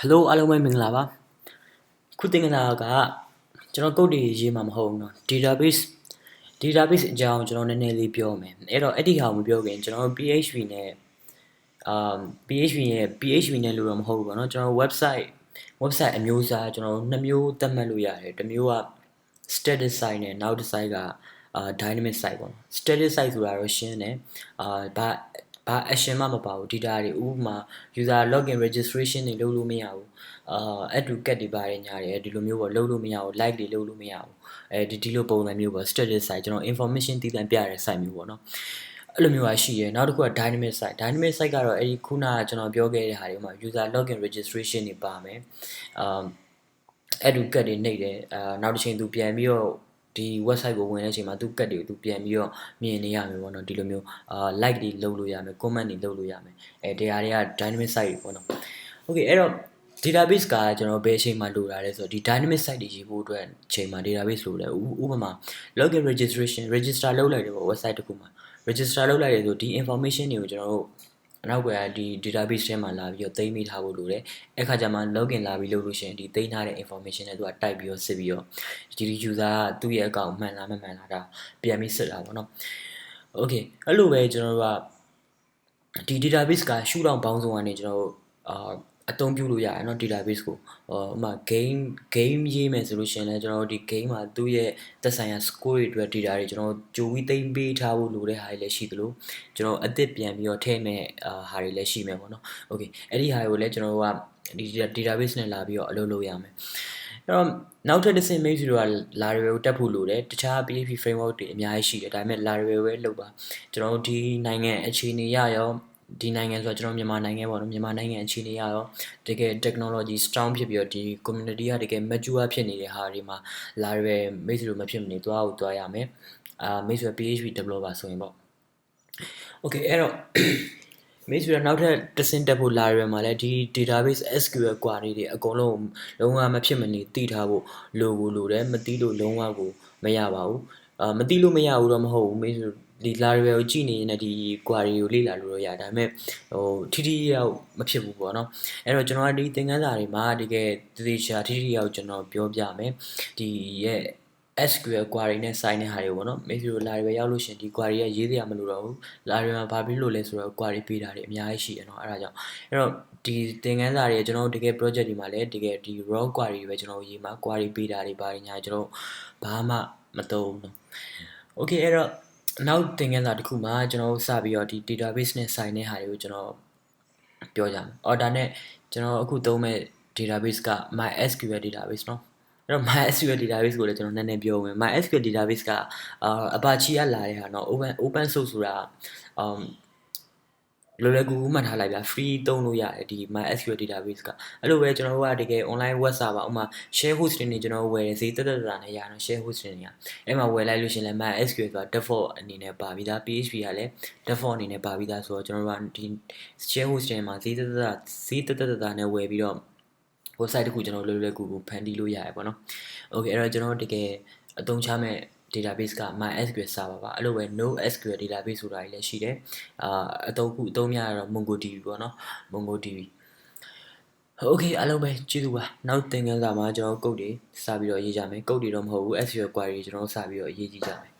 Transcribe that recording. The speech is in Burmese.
Hello အားလုံးပဲမင်္ဂလာပါခုသင်္ကနာကကျွန်တော်ကုတ်တွေရေးမှာမဟုတ်ဘူးเนาะ database database အကြောင်းကျွန်တော်နည်းနည်းလေးပြောမယ်အဲ့တော့အဲ့ဒီဟာကိုမပြောခင်ကျွန်တော် PHP နဲ့အာ PHP ရဲ့ PHP နဲ့လို့တော့မဟုတ်ဘူးပေါ့เนาะကျွန်တော် website website အမျိုးအစားကျွန်တော်နှစ်မျိုးသတ်မှတ်လို့ရတယ်တစ်မျိုးက static site နဲ့နောက်တစ် site ကအာ dynamic site ပေါ့နော် static site ဆိုတာတော့ရှင်းတယ်အာဘာ ဘာ action မှမပါဘူး data တွေဥပမာ user login registration တွေလုပ်လို့မရဘူးအာ add to cart တွေပါတယ်ညာတယ်ဒီလိုမျိုးပေါ့လုပ်လို့မရဘူး like တွေလုပ်လို့မရဘူးအဲဒီဒီလိုပုံစံမျိုးပေါ့ static site ကျွန်တော် information တည်တံ့ပြရတဲ့ site မျိုးပေါ့နော်အဲ့လိုမျိုးပါရှိရယ်နောက်တစ်ခုက dynamic site dynamic site ကတော့အဲ့ဒီခုနကကျွန်တော်ပြောခဲ့တဲ့ဟာတွေမှာ user login registration တွေပါမယ်အာ add to cart တွေနှိပ်တယ်အာနောက်တစ်ချိန်သူပြန်ပြီးတော့ ဒီ website ကိုဝင်တဲ့အချိန်မှာသူကတ်တွေကိုသူပြန်ပြီးတော့မြင်နေရမယ်ပေါ့နော်ဒီလိုမျိုးအာ like တွေလုပ်လို့ရမယ် comment တွေလုပ်လို့ရမယ်အဲတရားတွေက dynamic site တွေပေါ့နော် okay အဲ့တော့ database ကကျွန်တော်ဘယ်အချိန်မှလိုတာလဲဆိုတော့ဒီ dynamic site တွေရေးဖို့အတွက်အချိန်မှာ database လိုတယ်ဥပမာ login registration register လုပ်လိုက်တယ်ပေါ့ website တစ်ခုမှာ register လုပ်လိုက်တယ်ဆိုဒီ information တွေကိုကျွန်တော်တို့ အနောက်ကဒီ database ထဲမှာလာပြီးတော့သိမ်းမိထားဖို့လိုတယ်အဲ့ခါကျမှ login လာပြီးလုပ်လို့ရှိရင်ဒီသိမ်းထားတဲ့ information တွေသူက type ပြီးတော့စစ်ပြီးတော့ဒီ user ကသူ့ရဲ့ account မှန်လားမမှန်လားဒါပြန်ပြီးစစ်တာပေါ့နော် okay အဲ့လိုပဲကျွန်တော်တို့ကဒီ database က shoot down ပေါင်းစုံကနေကျွန်တော်တို့အာ အသုံးပြုလို့ရတယ်เนาะ database ကိုဟိုဥမာ game game ရေးမယ်ဆိုလို့ရှိရင်လည်းကျွန်တော်တို့ဒီ game မှာသူ့ရဲ့သက်ဆိုင်ရာ score တွေအတွက် data တွေကျွန်တော်ကြိုပြီးသိမ်းပေးထားဖို့လိုတဲ့ဟာတွေလည်းရှိသလိုကျွန်တော်အသစ်ပြန်ပြီးတော့ထည့်မဲ့အာဟာတွေလည်းရှိမယ်ပေါ့နော် okay အဲ့ဒီဟာတွေကိုလည်းကျွန်တော်တို့ကဒီ database နဲ့လာပြီးတော့အလုပ်လုပ်ရမယ်အဲ့တော့နောက်ထပ်တစ်ဆင့် main တွေက Laravel ကိုတက်ဖို့လိုတယ်တခြား PHP framework တွေအများကြီးရှိတယ်ဒါပေမဲ့ Laravel ပဲလုပ်ပါကျွန်တော်တို့ဒီနိုင်ငံအခြေအနေရရော ဒီနိုင်ငံဆိုတော့ကျွန်တော်မြန်မာနိုင်ငံပေါ့နော်မြန်မာနိုင်ငံအခြေအနေရတော့တကယ် technology strong ဖြစ်ပြီးတော့ဒီ community ကတကယ် mature ဖြစ်နေတဲ့ဟာတွေမှာလာရယ်မိတ်ဆွေတို့မဖြစ်မနေသွားဖို့သွားရမယ်အာမိတ်ဆွေ PHP developer ဆိုရင်ပေါ့ okay အဲ့တော့မိတ်ဆွေနောက်ထပ်တဆင့်တက်ဖို့လာရယ်မှာလည်းဒီ database SQL query တွေအကုန်လုံးလုံးဝမဖြစ်မနေသိထားဖို့လိုကိုလိုတယ်မသိလို့လုံးဝကိုမရပါဘူးအာမသိလို့မရဘူးတော့မဟုတ်ဘူးမိတ်ဆွေ ဒီ Laravel ကိုကြည့်နေရင်ဒီ query ကိုလေ့လာလို့ရဒါပေမဲ့ဟိုထိထိရောက်မဖြစ်ဘူးပေါ့နော်အဲ့တော့ကျွန်တော်ကဒီသင်ခန်းစာတွေမှာတကယ်သေချာထိထိရောက်ကျွန်တော်ပြောပြမယ်ဒီရဲ့ SQL query နဲ့ sign တဲ့ဟာတွေပေါ့နော်မိတ်ဆွေတို့ Laravel ရောက်လို့ရှင်ဒီ query ကရေးစရာမလိုတော့ဘူး Laravel မှာဘာဖြစ်လို့လဲဆိုတော့ query ပေးတာတွေအများကြီးရှိတယ်เนาะအဲ့ဒါကြောင့်အဲ့တော့ဒီသင်ခန်းစာတွေကျွန်တော်တို့တကယ် project တွေမှာလည်းတကယ်ဒီ raw query ပဲကျွန်တော်ရေးမှာ query ပေးတာတွေဘာတွေညာကျွန်တော်ဘာမှမသုံးဘူးเนาะ okay အဲ့တော့ နောက်သင်ခန်းစာတစ်ခုမှာကျွန်တော်တို့စပြီးတော့ဒီ database နဲ့ဆိုင်တဲ့ဟာတွေကိုကျွန်တော်ပြောကြမယ်။ order နဲ့ကျွန်တော်အခုသုံးမဲ့ database က MySQL database เนาะအဲ့တော့ MySQL database ကိုလည်းကျွန်တော်နည်းနည်းပြောမယ် MySQL database ကအာ Apache ကလာတဲ့ဟာเนาะ open open source ဆိုတာ um လောလောကူကူမှတ်ထားလိုက်ဗျာ free သုံးလို့ရတယ်ဒီ MySQL database ကအဲ့လိုပဲကျွန်တော်တို့ကတကယ် online web server ဥမာ share hosting တွေကျွန်တော်ဝယ်တယ်ဈေးတက်တက်တာနဲ့ရတော့ share hosting တွေကအဲ့မှာဝယ်လိုက်လို့ရှင်လဲ MySQL ဆိုတာ default အနေနဲ့ပါပြီးသား PHP ကလည်း default အနေနဲ့ပါပြီးသားဆိုတော့ကျွန်တော်တို့ကဒီ share hosting မှာဈေးတက်တက်ဈေးတက်တက်တာနဲ့ဝယ်ပြီးတော့ website တခုကျွန်တော်လွယ်လွယ်ကူကူဖန်တီးလို့ရတယ်ပေါ့နော်။ Okay အဲ့တော့ကျွန်တော်တကယ်အသုံးချမဲ့ database က MySQL server ပါအဲ့လိုပဲ NoSQL database ဆိုတာကြီးလည်းရှိတယ်အာအသုံးခုအသုံးများတော့ MongoDB ပေါ့နော် MongoDB โอเคအားလုံးပဲကျေးဇူးပါနောက်သင်ခန်းစာမှာကျွန်တော်ကုတ်တွေစပြီးတော့ရေးကြမယ်ကုတ်တွေတော့မဟုတ်ဘူး SQL query ကျွန်တော်စပြီးတော့ရေးကြည့်ကြမယ်